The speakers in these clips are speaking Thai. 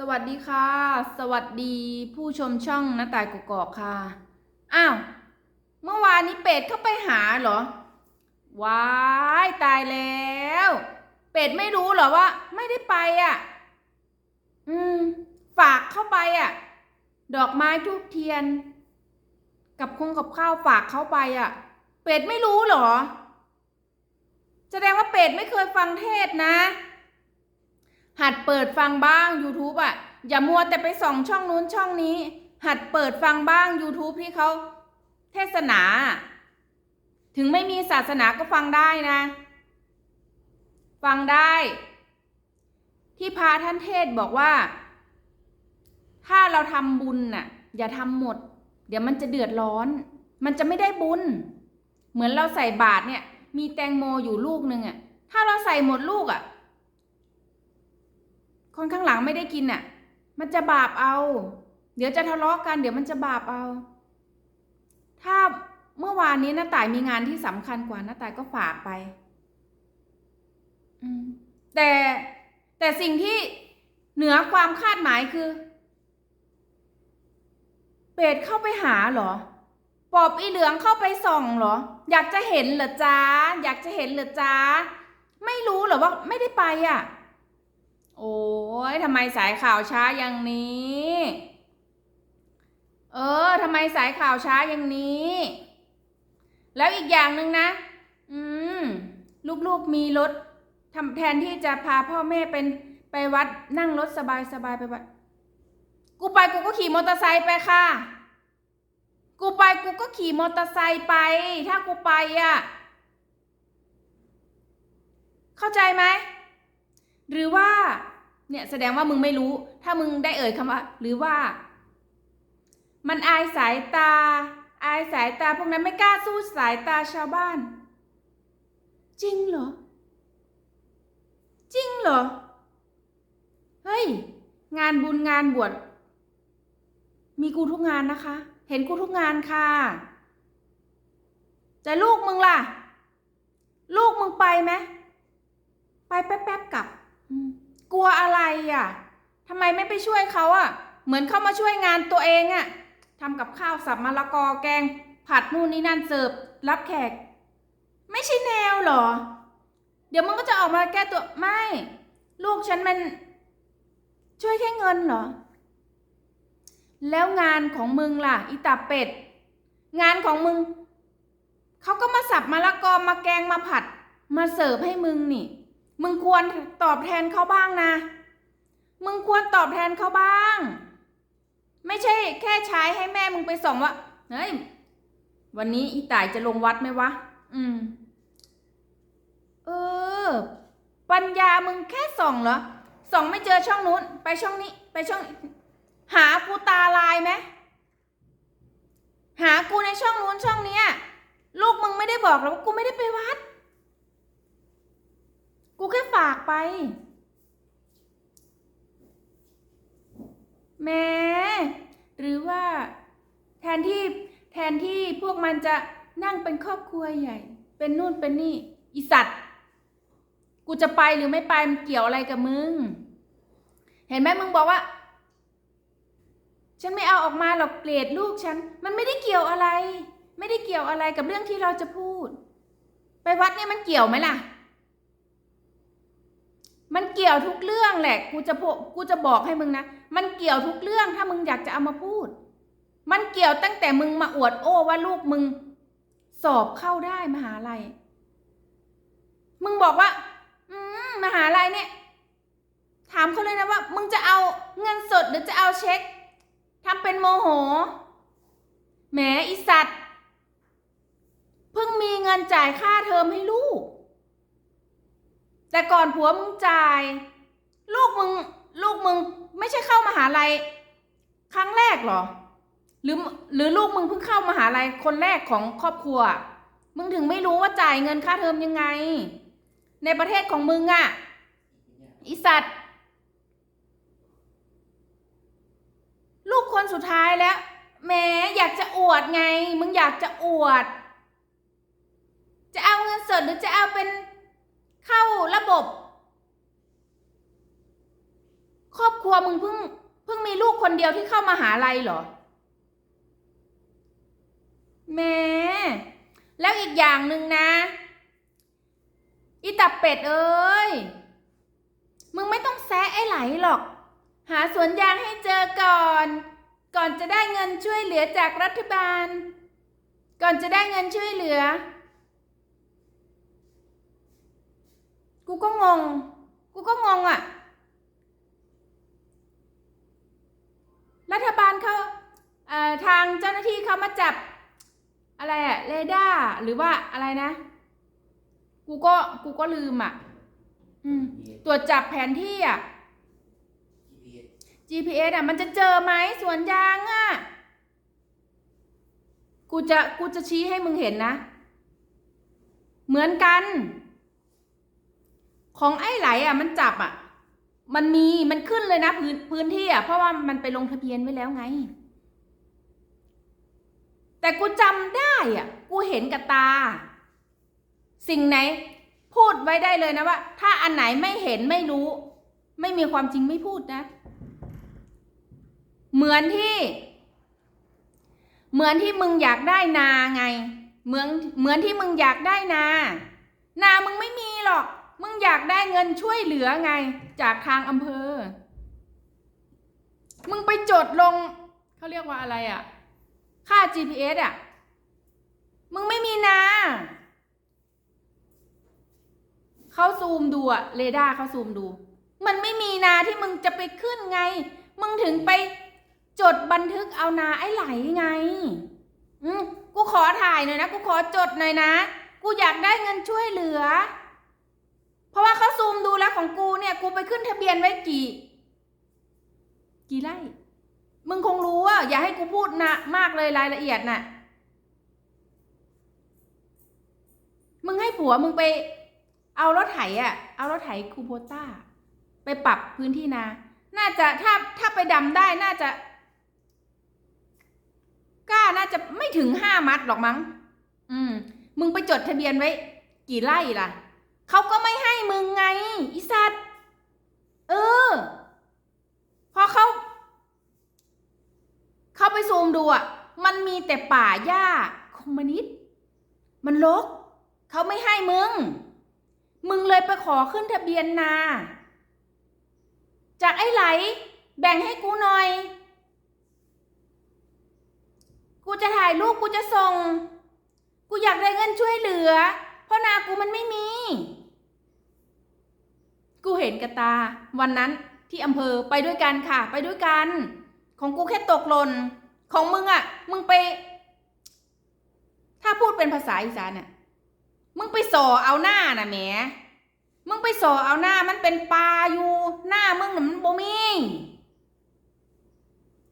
สวัสดีค่ะ สวัสดีผู้ชมช่องน้าตายกกอกค่ะ อ้าว เมื่อวานนี้เป็ดเข้าไปหาเหรอ ว้ายตายแล้ว เป็ดไม่รู้เหรอว่า ไม่ได้ไปอะ อืม ฝากเข้าไปอะ ดอกไม้ทูบเทียน กับคงกับข้าวฝากเข้าไปอะ เป็ดไม่รู้เหรอ แสดงว่าเป็ดไม่เคยฟังเทศน์นะ หัดเปิดฟังบ้าง YouTube อะ อย่ามัวแต่ไปส่องช่องนู้นช่องนี้ หัดเปิดฟังบ้าง YouTube ที่เขาเทศนา ถึงไม่มีศาสนาก็ฟังได้นะ ฟังได้ ที่พาท่านเทศบอกว่า ถ้าเราทำบุญน่ะ อย่าทำหมด เดี๋ยวมันจะเดือดร้อน มันจะไม่ได้บุญ เหมือนเราใส่บาตรเนี่ย มีแตงโมอยู่ลูกหนึ่งอะ ถ้าเราใส่หมดลูกอะ คนข้างหลังไม่ได้กินอะ มันจะบาปเอา เดี๋ยวจะทะเลาะกัน เดี๋ยวมันจะบาปเอา ถ้าเมื่อวานนี้น้าต่ายมีงานที่สำคัญกว่าน้าต่ายก็ฝากไปอืมแต่แต่สิ่งที่เหนือความคาดหมายคือ เป็ดเข้าไปหาเหรอ ปอบอีเหลืองเข้าไปส่องเหรอ อยากจะเห็นเหรอจ้าอยากจะเห็นเหรอจ้าไม่รู้เหรอว่าไม่ได้ไปอะ โอ้ยทำไมสายข่าวช้าอย่างนี้ เออทำไมสายข่าวช้าอย่างนี้ แล้วอีกอย่างหนึ่งนะ อืม ลูกๆมีรถทำแทนที่จะพาพ่อแม่เป็นไปวัดนั่งรถสบายๆไปวัด กูไปกูก็ขี่มอเตอร์ไซค์ไปค่ะ กูไปกูก็ขี่มอเตอร์ไซค์ไป ถ้ากูไปอะ เข้าใจไหม หรือว่า เนี่ยแสดงว่ามึงไม่รู้ ถ้ามึงได้เอ่ยคำว่า หรือว่า มันอายสายตา อายสายตาพวกนั้นไม่กล้าสู้สายตาชาวบ้าน จริงเหรอ จริงเหรอ เฮ้ย งานบุญงานบวชมีกูทุกงานนะคะ เห็นกูทุกงานค่ะ แต่ลูกมึงล่ะ ลูกมึงไปไหมไปแป๊บๆกลับ กลัวอะไรอะทำไมไม่ไปช่วยเขาอะ เหมือนเขามาช่วยงานตัวเองอะทำกับข้าวสับมะละกอแกง ผัดนู่นนี่นั่นเสิร์ฟรับแขก ไม่ใช่แนวหรอ เดี๋ยวมึงก็จะออกมาแก้ตัวไม่ ลูกฉันมัน ช่วยแค่เงินเหรอ แล้วงานของมึงล่ะ อีตาเป็ด งานของมึง เขาก็มาสับมะละกอมาแกงมาผัด มาเสิร์ฟให้มึงนี่ มึงควรตอบแทนเขาบ้างนะ มึงควรตอบแทนเขาบ้าง ไม่ใช่แค่ใช้ให้แม่มึงไปส่งว่าเฮ้ยวันนี้อีต่ายจะลงวัดไหมวะ อืม เออ ปัญญามึงแค่ส่องเหรอ ส่องไม่เจอช่องนู้น ไปช่องนี้ ไปช่อง หากูตาลายไหมหากูในช่องนู้นช่องเนี้ย ลูกมึงไม่ได้บอกหรอกว่ากูไม่ได้ไปวัด กูแค่ฝากไป แม้ หรือว่า แทนที่แทนที่พวกมันจะนั่งเป็นครอบครัวใหญ่ เป็นนู่นเป็นนี่ อีสัตว์ กูจะไปหรือไม่ไปมันเกี่ยวอะไรกับมึง เห็นไหมมึงบอกว่า ฉันไม่เอาออกมาหรอกเกลียดลูกฉัน มันไม่ได้เกี่ยวอะไร ไม่ได้เกี่ยวอะไรกับเรื่องที่เราจะพูด ไปวัดเนี่ยมันเกี่ยวไหมล่ะ มันเกี่ยวทุกเรื่องแหละ กูจะกูจะบอกให้มึงนะ มันเกี่ยวทุกเรื่องถ้ามึงอยากจะเอามาพูด มันเกี่ยวตั้งแต่มึงมาอวดโอ้ว่าลูกมึง สอบเข้าได้มหาลัย มึงบอกว่า อืมมหาลัยเนี่ย ถามเขาเลยนะว่า มึงจะเอาเงินสดหรือจะเอาเช็คทำเป็นโมโห แหมอีสัตว์ เพิ่งมีเงินจ่ายค่าเทอมให้ลูก แต่ก่อนผัวมึงจ่าย ลูกมึง ลูกมึงไม่ใช่เข้ามหาลัยครั้งแรกหรอ หรือหรือลูกมึงเพิ่งเข้ามหาลัยคนแรกของครอบครัว มึงถึงไม่รู้ว่าจ่ายเงินค่าเทอมยังไง ในประเทศของมึงอะ่ะอีสัตว์ลูกคนสุดท้ายแล้วแหมอยากจะอวดไง มึงอยากจะอวด จะเอาเงินสดหรือจะเอาเป็น เข้าระบบ ครอบครัวมึงเพิ่งเพิ่งมีลูกคนเดียวที่เข้ามาหาลัยเหรอแหม่แล้วอีกอย่างหนึ่งนะอีตับเป็ดเอ้ย มึงไม่ต้องแซะไอ้ไหลหรอก หาสวนยางให้เจอก่อน ก่อนจะได้เงินช่วยเหลือจากรัฐบาล ก่อนจะได้เงินช่วยเหลือ กูก็งง กูก็งงอะ รัฐบาลเขาเอ่อทางเจ้าหน้าที่เขามาจับอะไรอะเรดาร์หรือว่าอะไรนะ กูก็กูก็ลืมอะอืมตรวจจับแผนที่อะ GPS อะมันจะเจอไหมสวนยางอะกูจะกูจะชี้ให้มึงเห็นนะ เหมือนกัน ของไอ้ไหลอะมันจับอะ มันมีมันขึ้นเลยนะพื้นพื้นที่อะเพราะว่ามันไปลงทะเบียนไว้แล้วไง แต่กูจำได้อะ กูเห็นกับตา สิ่งไหน พูดไว้ได้เลยนะว่า ถ้าอันไหนไม่เห็นไม่รู้ ไม่มีความจริงไม่พูดนะ เหมือนที่ เหมือนที่มึงอยากได้นาไง เหมือนเหมือนที่มึงอยากได้นา นามึงไม่มีหรอก มึงอยากได้เงินช่วยเหลือไง จากทางอำเภอ มึงไปจดลงเขาเรียกว่าอะไรอะ่ะ ค่า GPS อะ่ะ มึงไม่มีนาเขาซูมดูอะเรดาร์เขาซูมดู มันไม่มีนาที่มึงจะไปขึ้นไง มึงถึงไปจดบันทึกเอานาไอ้ไหลไง อืมกูขอถ่ายหน่อยนะ กูขอจดหน่อยนะ กูอยากได้เงินช่วยเหลือ ราะว่าเขาซูมดูแล้วของกูเนี่ย กูไปขึ้นทะเบียนไว้กี่ กี่ไร่ มึงคงรู้อะอย่าให้กูพูดนะมากเลยรายละเอียดน่ะ มึงให้ผัวมึงไป เอารถไถอะเอารถไถคูโบต้า ไปปรับพื้นที่นา น่าจะถ้าถ้าไปดำได้น่าจะกล้าน่าจะไม่ถึงห้ามัดหรอกมั้ง อืม มึงไปจดทะเบียนไว้ กี่ไร่ล่ะ เขาก็ไม่ให้มึงไงอีสัตว์เออ พอเขาเข้าไปซูมดูอะ มันมีแต่ป่าหญ้าคอมมินิสต์มันลก เขาไม่ให้มึง มึงเลยไปขอขึ้นทะเบียนนา จากไอ้ไหล แบ่งให้กูหน่อย กูจะถ่ายรูปกูจะส่ง กูอยากได้เงินช่วยเหลือ เพราะนากูมันไม่มี กูเห็นกับตา วันนั้นที่อำเภอไปด้วยกันค่ะ ไปด้วยกัน ของกูแค่ตกหล่นของมึงอะ่ะ มึงไป ถ้าพูดเป็นภาษาอีสานเนี่ยมึงไปส่อเอาหน้าน่ะแหมมึงไปส่อเอาหน้ามันเป็นปลาอยู่หน้ามึงน่ะมันบ่มี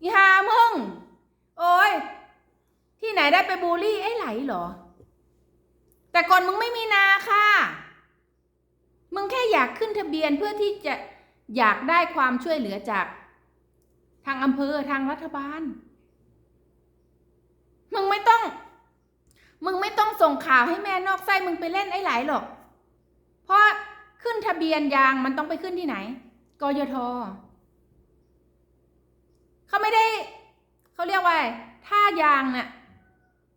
อีหามึง โอ้ย ที่ไหนได้ไปบูลลี่ไอ้ไหลเหรอ แต่ก่อนมึงไม่มีนาค่ะ มึงแค่อยากขึ้นทะเบียนเพื่อที่จะอยากได้ความช่วยเหลือจาก ทางอำเภอทางรัฐบาล มึงไม่ต้อง มึงไม่ต้องส่งข่าวให้แม่นอกไส้มึงไปเล่นไอ้ไหลหรอก เพราะขึ้นทะเบียนยางมันต้องไปขึ้นที่ไหน กยทเขาไม่ได้ เขาเรียกว่าถ้ายางเนะ่ะ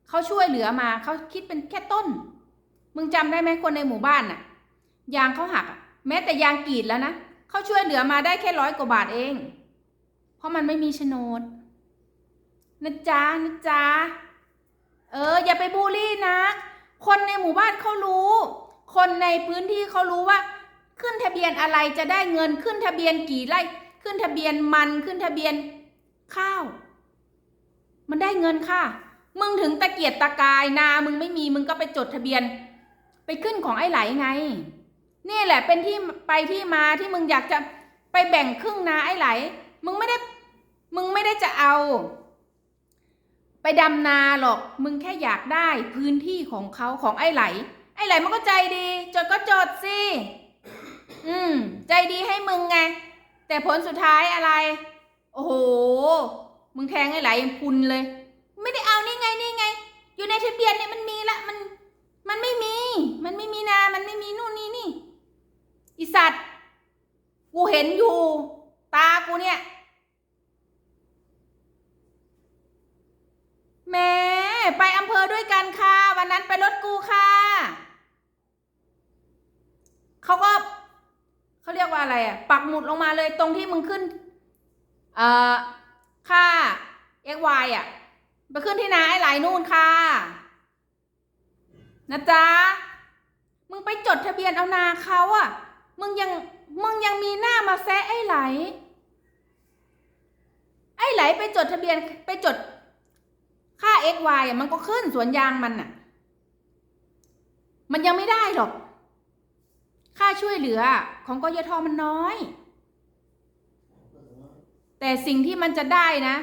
เขาช่วยเหลือมาเขาคิดเป็นแค่ต้น มึงจำได้ไหมคนในหมู่บ้านน่ะ ยางเขาหัก แม้แต่ยางกรีดแล้วนะเขาช่วยเหลือมาได้แค่ร้อยกว่าบาทเอง เพราะมันไม่มีโฉนดนะจ๊ะนะจ๊ะเออ อย่าไปบูลลี่นะ คนในหมู่บ้านเขารู้ คนในพื้นที่เขารู้ว่า ขึ้นทะเบียนอะไรจะได้เงินขึ้นทะเบียนกี่ไร่ขึ้นทะเบียนมันขึ้นทะเบียนข้าว มันได้เงินค่ะ มึงถึงตะเกียกตะกายนา มึงไม่มีมึงก็ไปจดทะเบียน ไปขึ้นของไอ้ไหลไง นี่แหละเป็นที่ไปที่มาที่มึงอยากจะไปแบ่งครึ่งนาไอ้ไหล มึงไม่ได้ มึงไม่ได้จะเอา ไปดำนาหรอก มึงแค่อยากได้พื้นที่ของเขาของไอ้ไหล ไอ้ไหลมันก็ใจดี จดก็จดสิ อืม ใจดีให้มึงไง แต่ผลสุดท้ายอะไร โอ้โห มึงแทงไอ้ไหลยังพุนเลย ไม่ได้เอานี่ไงนี่ไง อยู่ในทะเบียนเนี่ยมันมีละ มัน มันไม่มี มันไม่มีนา มันไม่มีนู่นนี่นี่ อีสัตว์ กูเห็นอยู่ ตากูเนี่ย แม่ไปอำเภอด้วยกันค่ะ วันนั้นไปรถกูค่ะ เขาก็เขาเรียกว่าอะไรอะปักหมุดลงมาเลยตรงที่มึงขึ้น เอ่อ ค่า xy อะไปขึ้นที่นาไอ้ไหลนู่นค่ะ นะจ๊ะ มึงไปจดทะเบียนเอานาเขาอะ มึงยังมึงยังมีหน้ามาแซะไอ้ไหล ไอ้ไหลไปจดทะเบียนไปจด ค่า xy อะมันก็ขึ้นสวนยางมันอะ มันยังไม่ได้หรอก ค่าช่วยเหลือของกยทมันน้อย แต่สิ่งที่มันจะได้นะ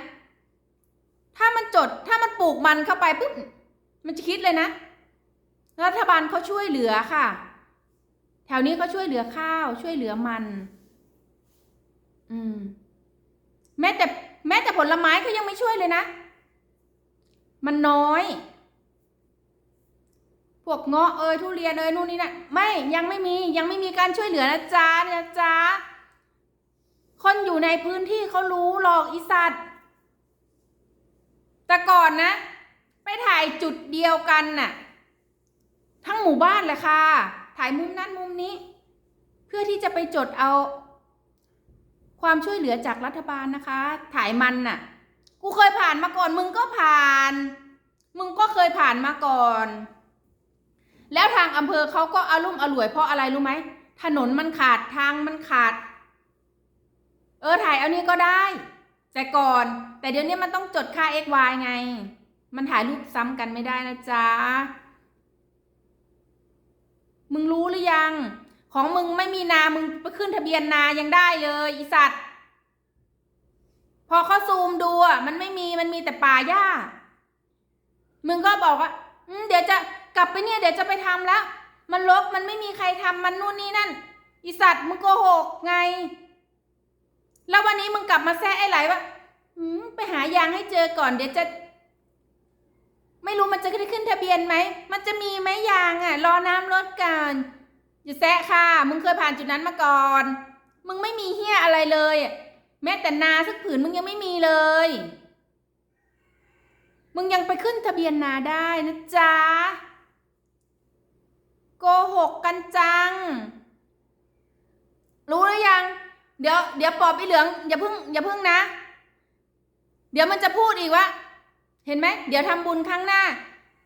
ถ้ามันจดถ้ามันปลูกมันเข้าไปปุ๊บมันจะคิดเลยนะ รัฐบาลเขาช่วยเหลือค่ะ แถวนี้เขาช่วยเหลือข้าว ช่วยเหลือมัน อืม แม้แต่แม้แต่ผลไม้เขายังไม่ช่วยเลยนะ มันน้อย พวกเงาะเอยทุเรียนเอยนู่นนี่นะไม่ยังไม่มียังไม่มีการช่วยเหลือนะจ๊ะนะจ๊ะคนอยู่ในพื้นที่เขารู้หรอกอีสัตว์แต่ก่อนนะ ไปถ่ายจุดเดียวกันน่ะ ทั้งหมู่บ้านเลยค่ะ ถ่ายมุมนั้นมุมนี้ เพื่อที่จะไปจดเอา ความช่วยเหลือจากรัฐบาลนะคะ ถ่ายมันน่ะ กูเคยผ่านมาก่อน มึงก็ผ่าน มึงก็เคยผ่านมาก่อน แล้วทางอำเภอเขาก็อารุ่มอร่วยเพราะอะไรรู้ไหมถนนมันขาดทางมันขาด เออถ่ายเอานี้ก็ได้ แต่ก่อน แต่เดี๋ยวนี้มันต้องจดค่า x y ไง มันถ่ายรูปซ้ำกันไม่ได้นะจ๊ะ มึงรู้หรือยัง ของมึงไม่มีนา มึงไปขึ้นทะเบียนนายังได้เลยอีสัตว์ พอเขาซูมดูอะ มันไม่มี มันมีแต่ป่าหญ้า มึงก็บอกว่าเดี๋ยวจะกลับไปเนี่ย เดี๋ยวจะไปทำแล้ว มันลกมันไม่มีใครทำมันนู่นนี่นั่นอีสัตว์มึงโกหกไง แล้ววันนี้มึงกลับมาแซะไอ้ไหลว่าไปหายางให้เจอก่อนเดี๋ยวจะ ไม่รู้มันจะได้ขึ้นทะเบียนไหม มันจะมีไหมยางอะ รอน้ำลดกันอย่าแซะค่ะ มึงเคยผ่านจุดนั้นมาก่อน มึงไม่มีเฮียอะไรเลย แม้แต่นาสักผืนมึงยังไม่มีเลย มึงยังไปขึ้นทะเบียนนาได้นะจ๊ะ โกหกกันจัง รู้หรือยัง เดี๋ยว เดี๋ยวปอบอีเหลือง อย่าพิ่ง อย่าพิ่งนะ เดี๋ยวมันจะพูดอีกว่า เห็นไหมเดี๋ยวทำบุญครั้งหน้า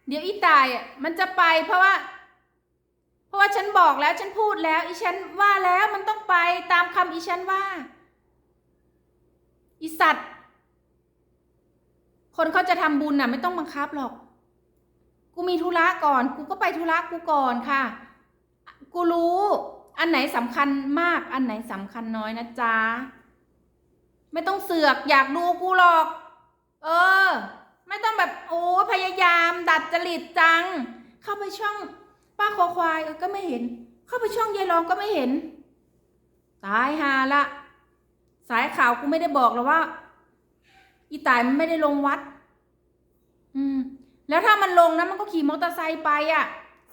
เดี๋ยวอีตายอะมันจะไปเพราะว่า เพราะว่าฉันบอกแล้วฉันพูดแล้ว อีฉันว่าแล้วมันต้องไปตามคำอีฉันว่า อีสัตว์ คนเขาจะทำบุญน่ะ ไม่ต้องบังคับหรอก กูมีธุระก่อน กูก็ไปธุระกูก่อนค่ะ กูรู้อันไหนสำคัญมาก อันไหนสำคัญน้อยนะจ๊ะ ไม่ต้องเสือกอยากดูกูหรอก เออ ไม่ต้องแบบโอ้พยายามดัดจริตจัง เข้าไปช่องป้าคอควายก็ไม่เห็น เข้าไปช่องยายรองก็ไม่เห็น ตายหาละ สายข่าวกูไม่ได้บอกแล้วว่า อีตายมันไม่ได้ลงวัด อืม แล้วถ้ามันลงนะมันก็ขี่มอเตอร์ไซค์ไปอะ่ะ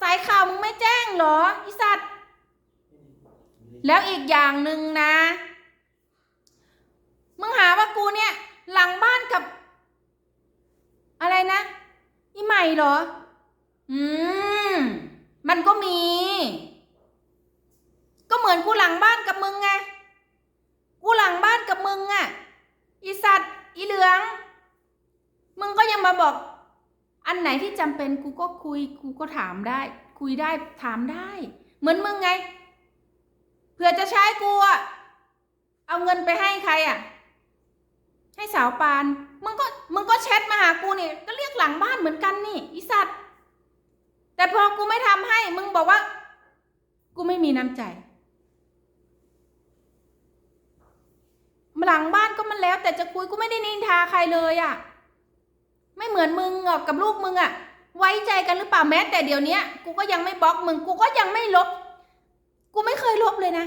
สายข่าวมึงไม่แจ้งเหรออีสัตว์ แล้วอีกอย่างหนึ่งนะ มึงหาว่ากูเนี่ย หลังบ้านกับ อะไรนะอีใหม่เหรอ อืม มันก็มี ก็เหมือนกูหลังบ้านกับมึงไง กูหลังบ้านกับมึงอะอีสัตว์ อีเหลือง มึงก็ยังมาบอก อันไหนที่จำเป็นกูก็คุย กูก็ถามได้ คุยได้ถามได้ เหมือนมึงไง เผื่อจะใช้กูอะเอาเงินไปให้ใครอะ ให้สาวปาน มึงก็มึงก็แชทมาหากูนี่ ก็เรียกหลังบ้านเหมือนกันนี่อีสัตว์ แต่พอกูไม่ทำให้ มึงบอกว่า กูไม่มีน้ำใจ หลังบ้านก็มันแล้ว แต่จะคุยกูไม่ได้นินทาใครเลยอะ่ะ ไม่เหมือนมึงกับลูกมึงอะ่ะ ไว้ใจกันหรือเปล่าแม้แต่เดี๋ยวนี้กูก็ยังไม่บล็อกมึง กูก็ยังไม่ลบ กูไม่เคยลบเลยนะ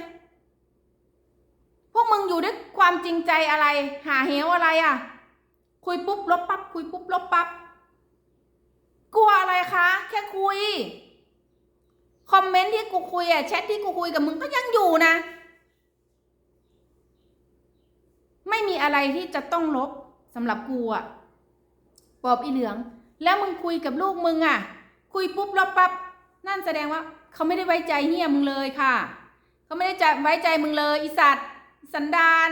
พวกมึงอยู่ด้วยความจริงใจอะไร หาเหวอะไรอะ่ะ คุยปุ๊บลบปั๊บคุยปุ๊บลบปั๊บกลัวอะไรคะ แค่คุย คอมเมนต์ที่กูคุยอะแชทที่กูคุยกับมึงก็ยังอยู่นะ ไม่มีอะไรที่จะต้องลบสำหรับกูอะปอบอีเหลือง แล้วมึงคุยกับลูกมึงอะคุยปุ๊บลบปั๊บนั่นแสดงว่า เขาไม่ได้ไว้ใจเฮียมึงเลยค่ะ เขาไม่ได้จะไว้ใจมึงเลยอีสัตว์ สันดาน